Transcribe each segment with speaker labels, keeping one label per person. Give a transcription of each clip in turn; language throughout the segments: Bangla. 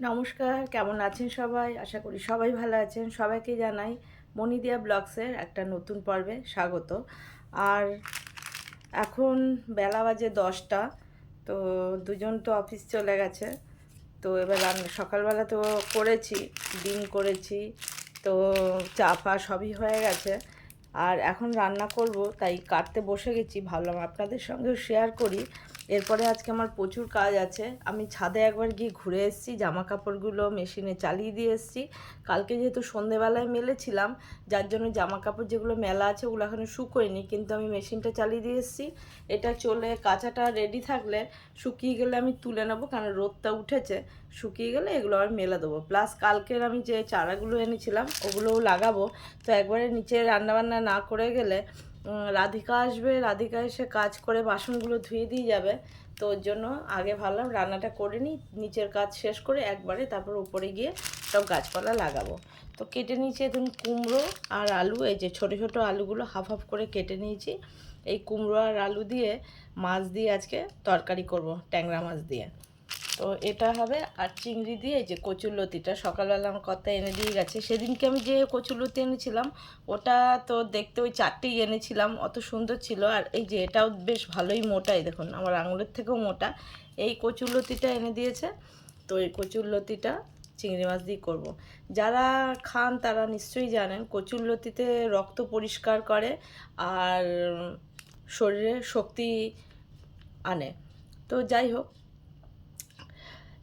Speaker 1: নমস্কার, কেমন আছেন সবাই? আশা করি সবাই ভালো আছেন। সবাইকে জানাই মনিদিয়া ব্লগসের একটা নতুন পর্বে স্বাগত। আর এখন বেলা বাজে দশটা, তো দুজন তো অফিস চলে গেছে। তো এবার রান্না সকালবেলা তো করেছি, ডিম করেছি, তো চা ফা সবই হয়ে গেছে। আর এখন রান্না করব, তাই কাটতে বসে গেছি, ভাবলাম আপনাদের সঙ্গেও শেয়ার করি। এরপরে আজকে আমার প্রচুর কাজ আছে। আমি ছাদে একবার গিয়ে ঘুরে এসেছি জামা কাপড়গুলো মেশিনে চালিয়ে দিয়ে এসেছি। কালকে যেহেতু সন্ধেবেলায় মেলেছিলাম, যার জন্য জামা কাপড় যেগুলো মেলা আছে ওগুলো এখনও শুকোয়নি, কিন্তু আমি মেশিনটা চালিয়ে দিয়ে এসেছি। এটা চলে কাঁচাটা রেডি থাকলে শুকিয়ে গেলে আমি তুলে নেব, কারণ রোদটা উঠেছে। শুকিয়ে গেলে এগুলো আর মেলে দেবো। প্লাস কালকের আমি যে চারাগুলো এনেছিলাম, ওগুলোও লাগাবো। তো একবারে নিচে রান্নাবান্না না করে গেলে রাধিকা আসবে, রাধিকা এসে কাজ করে বাসনগুলো ধুয়ে দিয়ে যাবে। তো ওর জন্য আগে ভাবলাম রান্নাটা করে নিই, নিচের কাজ শেষ করে একবারে তারপর উপরে গিয়ে সব গাছপালা লাগাবো। তো কেটে নিয়েছি এখন কুমড়ো আর আলু, এই যে ছোটো ছোটো আলুগুলো হাফ হাফ করে কেটে নিয়েছি। এই কুমড়ো আর আলু দিয়ে মাছ দিয়ে আজকে তরকারি করব, ট্যাংরা মাছ দিয়ে। তো এটা হবে আর চিংড়ি দিয়ে যে কচুরলতিটা সকালবেলা আমার কথা এনে দিয়ে গেছে। সেদিনকে আমি যে কচুরলতি এনেছিলাম, ওটা তো দেখতে ওই চারটেই এনেছিলাম, অত সুন্দর ছিল। আর এই যে এটাও বেশ ভালোই মোটাই দেখুন, আমার আঙুলের থেকেও মোটা। এই কচুরলতিটা এনে দিয়েছে, তো এই কচুরলতিটা চিংড়ি মাছ দিয়ে করব। যারা খান তারা নিশ্চয়ই জানেন কচুরলতিতে রক্ত পরিষ্কার করে আর শরীরে শক্তি আনে। তো যাই হোক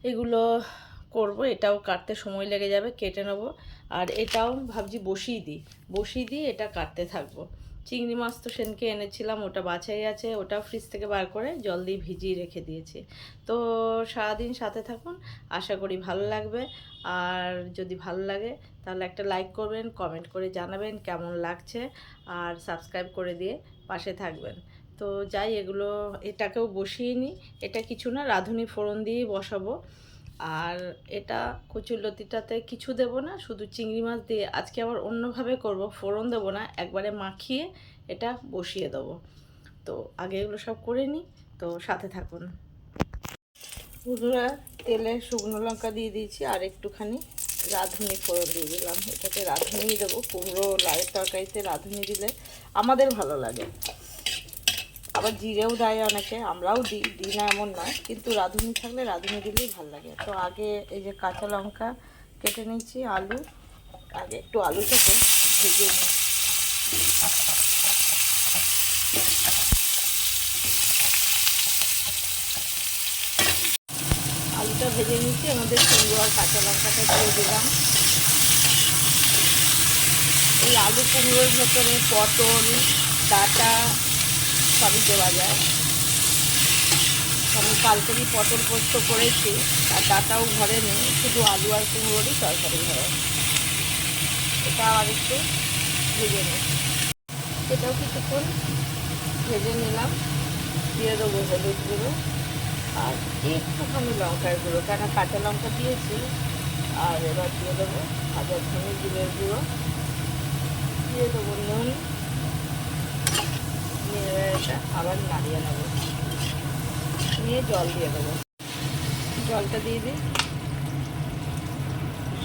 Speaker 1: এগুলো করব, এটাও কাটতে সময় লেগে যাবে, কেটে নেব। আর এটাও ভাবছি বসিয়ে দিই, বসিয়ে দিয়ে এটা কাটতে থাকব। চিংড়ি মাছ তো সেনকে এনেছিলাম, ওটা বাছাই আছে ওটা ফ্রিজ থেকে বার করে জল দিয়ে ভিজিয়ে রেখে দিয়েছি। তো সারাদিন সাথে থাকুন, আশা করি ভালো লাগবে। আর যদি ভালো লাগে, তাহলে একটা লাইক করবেন কমেন্ট করে জানাবেন কেমন লাগছে। আর সাবস্ক্রাইব করে দিয়ে পাশে থাকবেন। তো যাই, এগুলো, এটাকেও বসিয়ে নিই। এটা কিছু না, রাঁধুনি ফোড়ন দিয়েই বসাবো। আর এটা কচুরলতিটাতে কিছু দেব না, শুধু চিংড়ি মাছ দিয়ে। আজকে আবার অন্যভাবে করব, ফোড়ন দেব না, একবারে মাখিয়ে এটা বসিয়ে দেব। তো আগে এগুলো সব করে নিই, তো সাথে থাকুন। বন্ধুরা, তেলে শুকনো লঙ্কা দিয়ে দিয়েছি, আর একটুখানি রাঁধুনি ফোড়ন দিয়ে দিলাম। এটাতে রাঁধুনি দেবো, কুমড়ো লাউয়ের তরকারিতে রাঁধুনি দিলে আমাদের ভালো লাগে। আবার জিরেও দেয় অনেকে, আমরাও দিই দিই না এমন নয়। কিন্তু রাঁধুনি থাকলে রাঁধুনি দিলেই ভালো লাগে। তো আগে এই যে কাঁচা লঙ্কা কেটে নিচ্ছি আলু, আগে একটু আলু আলুটাকে ভেজে নিই। আলুটা ভেজে নিচ্ছি আমাদের সুন্দর আর কাঁচা লঙ্কাটা দিয়ে দিলাম। এই আলু কুমড়োর ভেতরে পটল, ডাটা সবই দেওয়া যায়। আমি কালকেরই পটল পোস্ত করেছি, আর ডাটাও ঘরে নেই, শুধু আলু আর কুমড়োরই তরকারি ঘরে এটা আর একটু ভেজে নিই এটাও কিছুক্ষণ ভেজে নিলাম। দিয়ে দেবো হলুদ গুঁড়ো আর একটুখানি লঙ্কার গুঁড়ো কেন কাঁচা লঙ্কা দিয়েছি। আর এবার দিয়ে দেবো ভাজা ধনে জিরের গুঁড়ো। দিয়ে দেবো নুন। এটা আবার নাড়িয়ে নেব। নিয়ে জল দিয়ে দেবো। জলটা দিয়ে দিই।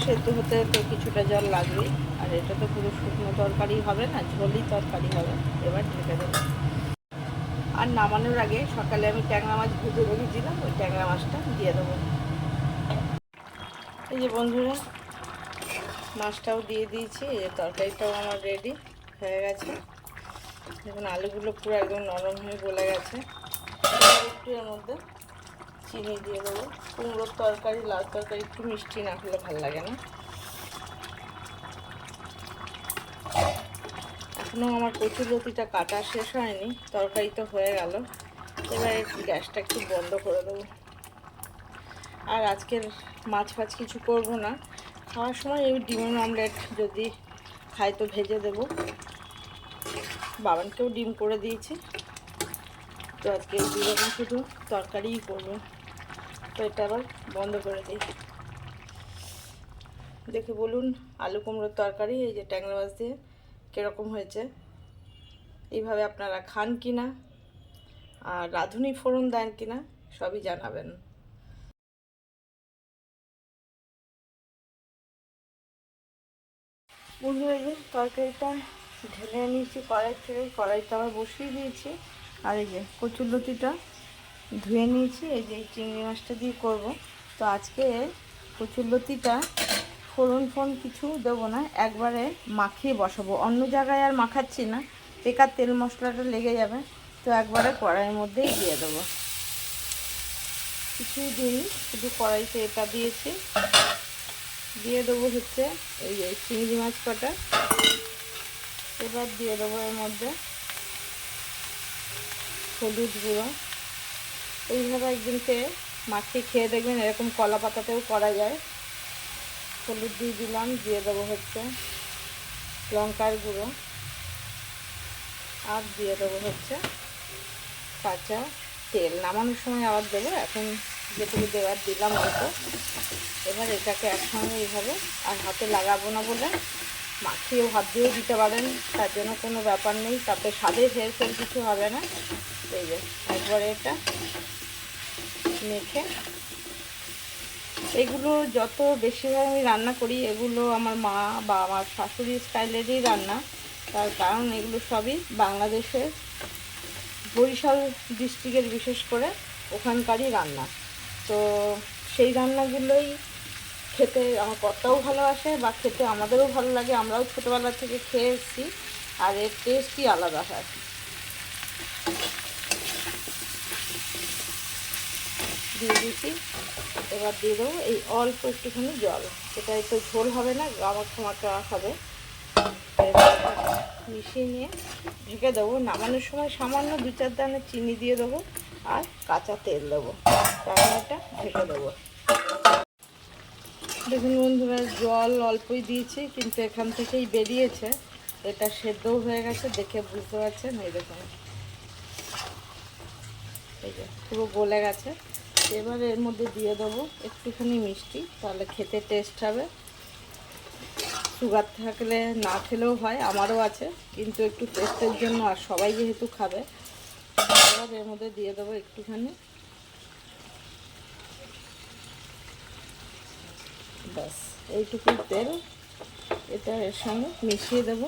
Speaker 1: সেদ্ধ হতে তো কিছুটা জল লাগবেই। আর এটা তো পুরো শুকনো তরকারি হবে না, ঝোলই তরকারি হবে। এবার ঢেকে দেবো। আর নামানোর আগে সকালে আমি ট্যাংরা মাছ ভেজে রেখেছিলাম, ওই ট্যাংরা মাছটা দিয়ে দেবো। এই যে বন্ধুরা, মাছটাও দিয়ে দিয়েছি, এই যে তরকারিটাও আমার রেডি হয়ে গেছে। দেখুন, আলুগুলো পুরো একদম নরম হয়ে গলে গেছে। একটু এর মধ্যে চিনি দিয়ে দেবো। কুমড়োর তরকারি লাল তরকারি একটু মিষ্টি না হলে ভালো লাগে না। এখনও আমার কচুর লতিটা কাটা শেষ হয়নি, তরকারি তো হয়ে গেল। এবার গ্যাসটা একটু বন্ধ করে দেবো। আর আজকের মাছ ফাছ কিছু করব না। খাওয়ার সময় এই ডিমের অমলেট যদি খাই তো ভেজে দেবো। বাবানকেও ডিম করে দিয়েছি। তো আজকে দুরকম শুধু তরকারিই করব। তো এটা আবার বন্ধ করে দিই। দেখে বলুন, আলু কুমড়োর তরকারি, এই যে ট্যাংরা মাছ দিয়ে কীরকম হয়েছে? এইভাবে আপনারা খান কি না আর রাঁধুনি ফোড়ন দেন কি না সবই জানাবেন। বন্ধু এই যে তরকারিটা ঢেলে নিয়েছি কড়াই থেকে কড়াইটা আবার বসিয়ে দিয়েছি। আর এই যে কচুরলতিটা ধুয়ে নিয়েছি, এই যে চিংড়ি মাছটা দিয়ে করব। তো আজকে কচুরলতিটা ফোড়ন ফোড়ন কিছু দেবো না, একবারে মাখিয়ে বসাবো। অন্য জায়গায় আর মাখাচ্ছি না, বেকার তেল মশলাটা লেগে যাবে, তো একবারে কড়াইয়ের মধ্যেই দিয়ে দেবো। কিছুই দিইনি, শুধু কড়াইতে এটা দিয়েছি। দিয়ে দেবো হচ্ছে এই যে চিংড়ি মাছ কটা। এবার দিয়ে দেবো এর মধ্যে হলুদ গুঁড়ো। এইভাবে একদিনকে মাখিয়ে খেয়ে দেখবেন এরকম কলা পাতাতেও করা যায়। হলুদ দিয়ে দিলাম, দিয়ে দেবো হচ্ছে লঙ্কার গুঁড়ো। আর দিয়ে দেবো হচ্ছে কাঁচা তেল। নামানোর সময় আবার দেবো, এখন যেটুকু দেওয়ার দিলাম অল্প। এবার এটাকে একসঙ্গে এইভাবে আর হাতে লাগাবো না বলে মাখিয়েও হাত দিয়েও দিতে পারেন, তার জন্য কোনো ব্যাপার নেই, তাতে স্বাদে ফের ফের কিছু হবে না। এই যে, একবারে এটা মেখে। এগুলো যত বেশিরভাগ আমি রান্না করি, এগুলো আমার মা বা আমার শাশুড়ি স্টাইলেরই রান্না। তার কারণ এগুলো সবই বাংলাদেশের বরিশাল ডিস্ট্রিক্টের বিশেষ করে ওখানকারই রান্না। তো সেই রান্নাগুলোই খেতে, আমার কর্তাও ভালোবাসে বা খেতে আমাদেরও ভালো লাগে। আমরাও ছোটোবেলা থেকে খেয়ে এসেছি আর এর টেস্টই আলাদা হয়। দিয়ে দিয়েছি। এবার দিয়ে দেবো এই অল্প একটুখানি জল। এটা একটু ঝোল হবে না আমার মাখা হবে। মিশিয়ে নিয়ে ঢেকে দেবো। নামানোর সময় সামান্য দু চার দানা চিনি দিয়ে দেবো আর কাঁচা তেল দেবো। রান্নাটা ঢেকে দেবো। দেখুন বন্ধুরা, জল অল্পই দিয়েছি, কিন্তু এখান থেকেই বেরিয়েছে। এটা সেদ্ধও হয়ে গেছে, দেখে বুঝতে পারছেন, এই দেখুন। এই যে, পুরো গলে গেছে। এবার এর মধ্যে দিয়ে দেবো একটুখানি মিষ্টি, তাহলে খেতে টেস্ট হবে। সুগার থাকলে না খেলেও হয়, আমারও আছে, কিন্তু একটু টেস্টের জন্য আর সবাই যেহেতু খাবে, এবার এর মধ্যে দিয়ে দেবো একটুখানি। ব্যাস এইটুকু তেল। এটা এর সঙ্গে মিশিয়ে দেব।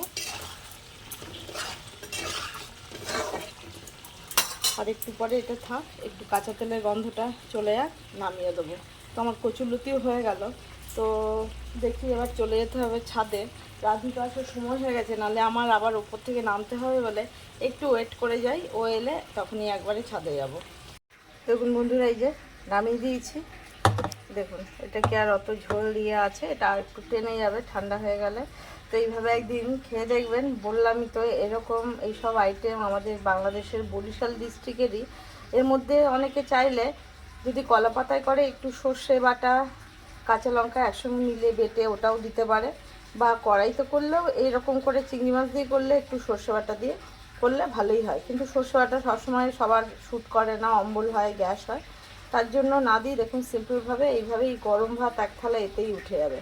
Speaker 1: আর একটু পরে এটা থাক, একটু কাঁচা তেলের গন্ধটা চলে যাক নামিয়ে দেবো। তো আমার কচুলতিও হয়ে গেল। তো দেখি এবার চলে যেতে হবে ছাদে। রাধিকা আসার সময় হয়ে গেছে, নাহলে আমার আবার ওপর থেকে নামতে হবে বলে একটু ওয়েট করে যাই। ও এলে তখনই একবারে ছাদে যাব। দেখুন বন্ধুরা, এই যে নামিয়ে দিয়েছি। দেখুন, এটা কি আর অত ঝোল দিয়ে আছে? এটা আর একটু টেনে যাবে, ঠান্ডা হয়ে গেলে। তো এইভাবে একদিন খেয়ে দেখবেন। বললামই তো, এরকম এইসব আইটেম আমাদের বাংলাদেশের বরিশাল ডিস্ট্রিক্টেরই এর মধ্যে অনেকে চাইলে যদি কলা পাতায় করে, একটু সর্ষে বাটা, কাঁচা লঙ্কা একসঙ্গে মিলে বেটে ওটাও দিতে পারে। বা কড়াইতে করলেও এইরকম করে চিংড়ি মাছ দিয়ে করলে একটু সর্ষে বাটা দিয়ে করলে ভালোই হয়। কিন্তু সর্ষে বাটা সবসময় সবার শ্যুট করে না, অম্বল হয়, গ্যাস হয়। তার জন্য না দিই দেখুন সিম্পলভাবে এইভাবেই গরম ভাত এক থালা এতেই উঠে যাবে।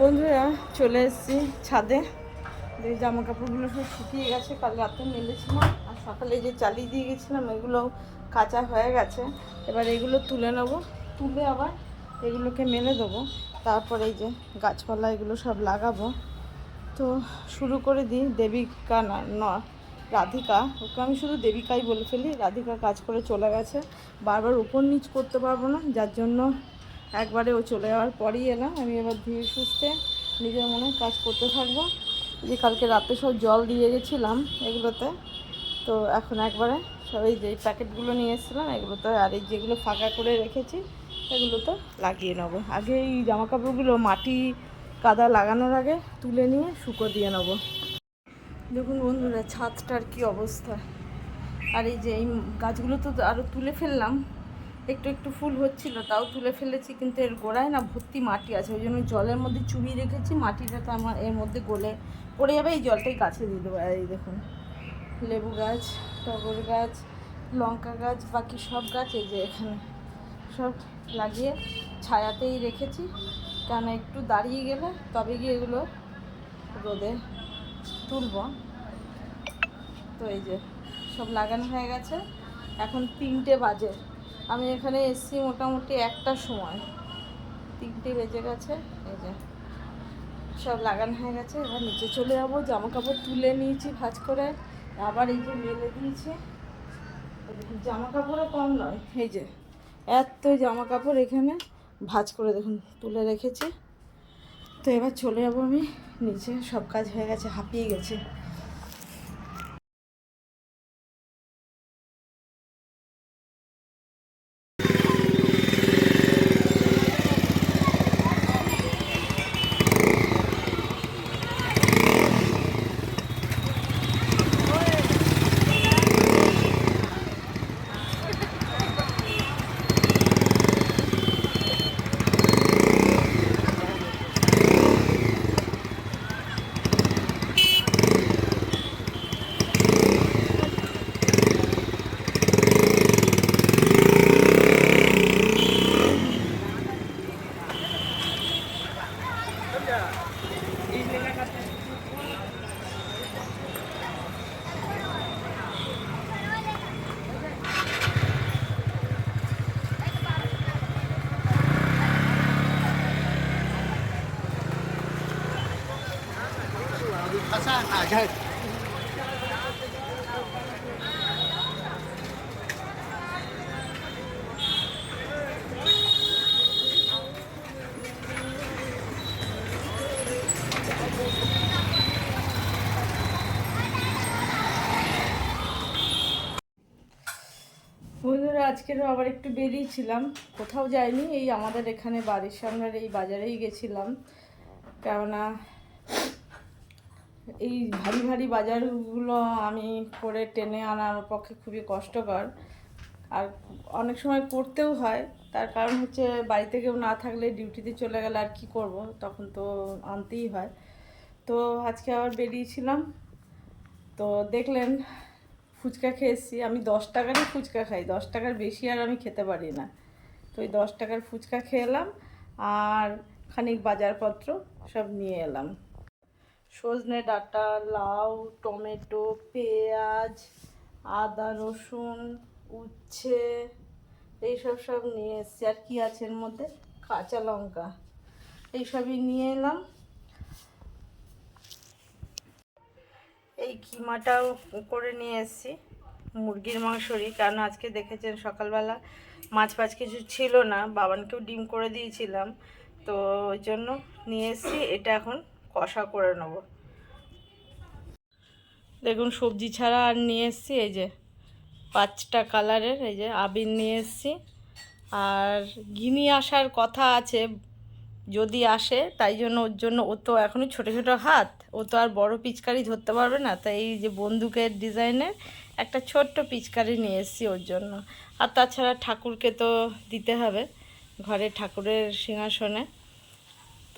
Speaker 1: বন্ধুরা, চলে এসেছি ছাদে। যে জামা কাপড়গুলো সব শুকিয়ে গেছে, কাল রাতে মেলেছিলাম। আর সকালে যে চালিয়ে দিয়ে গেছিলাম, এগুলো কাঁচা হয়ে গেছে। এবার এগুলো তুলে নেব। তুলে আবার এগুলোকে মেলে দেবো। তারপরে এই যে গাছপালা এগুলো সব লাগাবো। তো শুরু করে দিই, দেবিকা না, ন, রাধিকা। ওকে আমি শুধু দেবিকাই বলে ফেলি রাধিকা কাজ করে চলে গেছে। বারবার উপর নিচ করতে পারব না, যার জন্য একবারে ও চলে যাওয়ার পরই এলাম। আমি এবার ধীরে সুস্থে নিজের মনে কাজ করতে থাকব। যে কালকে রাতে সব জল দিয়ে গেছিলাম এগুলোতে, তো এখন একবারে সব এই যে প্যাকেটগুলো নিয়ে এসেছিলাম, এগুলোতে আর এই যেগুলো ফাঁকা করে রেখেছি, এগুলোতে লাগিয়ে নেব। আগে এই জামাকাপড়গুলো মাটি কাদা লাগানোর আগে তুলে নিয়ে শুকো দিয়ে নেব। দেখুন বন্ধুরা, ছাদটার কি অবস্থা। আর এই যে এই গাছগুলো তো আরও তুলে ফেললাম। একটু একটু ফুল হচ্ছিল, তাও তুলে ফেলেছি, কিন্তু এর গোড়ায় না ভর্তি মাটি আছে। ওই জন্য জলের মধ্যে চুবিয়ে রেখেছি, মাটিটা তো আমার এর মধ্যে গলে পড়ে যাবে, এই জলটাই গাছে দিয়ে দেবো। এই দেখুন, লেবু গাছ, টগর গাছ, লঙ্কা গাছ, বাকি সব গাছ এই যে এখানে সব লাগিয়ে ছায়াতেই রেখেছি। কেন একটু দাঁড়িয়ে গেলে তবে গিয়ে এগুলো রোদে তুলব। তো এই যে সব লাগানো হয়ে গেছে। এখন তিনটে বাজে। আমি এখানে এসছি মোটামুটি একটা সময়। তিনটে বেজে গেছে। এই যে সব লাগানো হয়ে গেছে। এবার নিচে চলে যাব। জামা কাপড় তুলে নিয়েছি ভাজ করে। আবার এই যে মেলে দিয়েছি। জামা কাপড়ও কম নয়। এই যে এত জামা কাপড় এখানে। ভাজ করে দেখুন, তুলে রেখেছি। তো এবার চলে যাব আমি, নিচে সব কাজ হয়ে গেছে, হাঁপিয়ে গেছে। বন্ধুরা, আজকেরও আবার একটু বেরিয়েছিলাম কোথাও যাইনি, এই আমাদের এখানে বাড়ির সামনের এই বাজারেই গেছিলাম। কেননা এই ভারী ভারী বাজারগুলো আমি করে টেনে আনা আমার পক্ষে খুবই কষ্টকর। আর অনেক সময় করতেও হয়, তার কারণ হচ্ছে বাড়িতে কেউ না থাকলে ডিউটিতে চলে গেলে আর কি করব, তখন তো আনতেই হয়। তো আজকে আবার বেরিয়েছিলাম, তো দেখলেন ফুচকা খেয়েছি, আমি দশ টাকারই ফুচকা খাই, দশ টাকার বেশি আর আমি খেতে পারি না। তো ওই দশ টাকার ফুচকা খেয়ে এলাম, আর খানিক বাজারপত্র সব নিয়ে এলাম। সজনে ডাঁটা, লাউ, টমেটো, পেঁয়াজ, আদা, রসুন, উচ্ছে, এইসব সব নিয়ে এসেছি। আর কি আছে এর মধ্যে? কাঁচা লঙ্কা। এইসবই নিয়ে এলাম। এই কিমাটাও করে নিয়ে এসেছি। মুরগির মাংসরই কারণ আজকে দেখেছেন সকালবেলা মাছ ফাছ কিছু ছিল না। বাবানকেও ডিম করে দিয়েছিলাম। তো ওই জন্য নিয়ে এসেছি। এটা এখন কষা করে নেব। দেখুন, সবজি ছাড়া আর নিয়ে এসেছি, এই যে পাঁচটা কালারের, এই যে আবির নিয়ে এসেছি। আর ঘিনি আসার কথা আছে, যদি আসে, তাই জন্য ওর জন্য ও তো এখনও ছোটো ছোটো হাত, ও তো আর বড় পিচকারি ধরতে পারবে না, তাই এই যে বন্দুকের ডিজাইনের একটা ছোট্ট পিচকারি নিয়ে এসেছি ওর জন্য। আর তাছাড়া ঠাকুরকে তো দিতে হবে, ঘরে ঠাকুরের সিংহাসনে।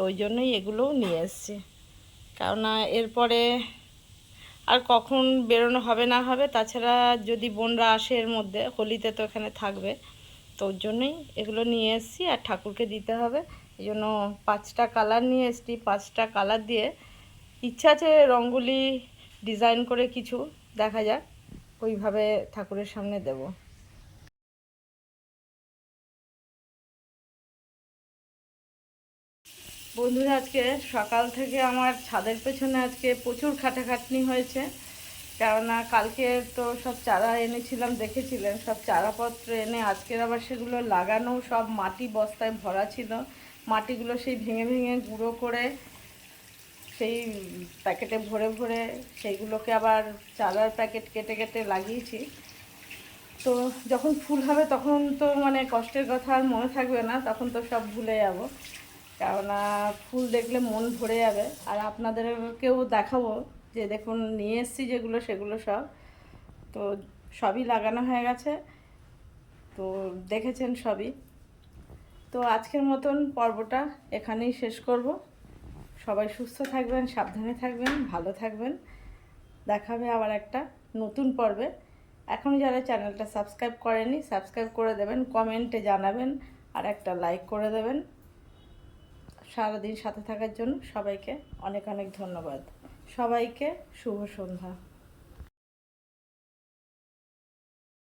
Speaker 1: তো ওই জন্যই এগুলোও নিয়ে এসেছি। কেননা এরপরে আর কখন বেরোনো হবে না হবে, তাছাড়া যদি বোনরা আসে এর মধ্যে, হোলিতে তো এখানে থাকবে, তো ওর জন্যই এগুলো নিয়ে এসেছি। আর ঠাকুরকে দিতে হবে। এই জন্য পাঁচটা কালার নিয়ে এসেছি। পাঁচটা কালার দিয়ে ইচ্ছা আছে রঙ্গোলি ডিজাইন করে কিছু, দেখা যাক। ওইভাবে ঠাকুরের সামনে দেব। বন্ধুরা, আজকে সকাল থেকে আমার ছাদের পেছনে আজকে প্রচুর খাটাখাটনি হয়েছে। কেননা কালকে তো সব চারা এনেছিলাম, দেখেছিলেন? সব চারাপত্র এনে আজকের আবার সেগুলো লাগানো, সব মাটি বস্তায় ভরা ছিল। মাটিগুলো সেই ভেঙে ভেঙে গুঁড়ো করে সেই প্যাকেটে ভরে ভরে সেইগুলোকে আবার চারার প্যাকেট কেটে কেটে লাগিয়েছি। তো যখন ফুল হবে তখন তো মানে কষ্টের কথা আর মনে থাকবে না, তখন তো সব ভুলে যাব। কেননা ফুল দেখলে মন ভরে যাবে। আর আপনাদেরকেও দেখাবো যে দেখুন, নিয়ে এসছি যেগুলো, সেগুলো সব। তো সবই লাগানো হয়ে গেছে। তো দেখেছেন সবই। তো আজকের মতন পর্বটা এখানেই শেষ করব। সবাই সুস্থ থাকবেন, সাবধানে থাকবেন, ভালো থাকবেন। দেখাবে আবার একটা নতুন পর্বে। এখনও যারা চ্যানেলটা সাবস্ক্রাইব করেনি, সাবস্ক্রাইব করে দেবেন, কমেন্টে জানাবেন, আর একটা লাইক করে দেবেন। সারাদিন সাথে থাকার জন্য সবাইকে অনেক অনেক ধন্যবাদ। সবাইকে শুভ সন্ধ্যা।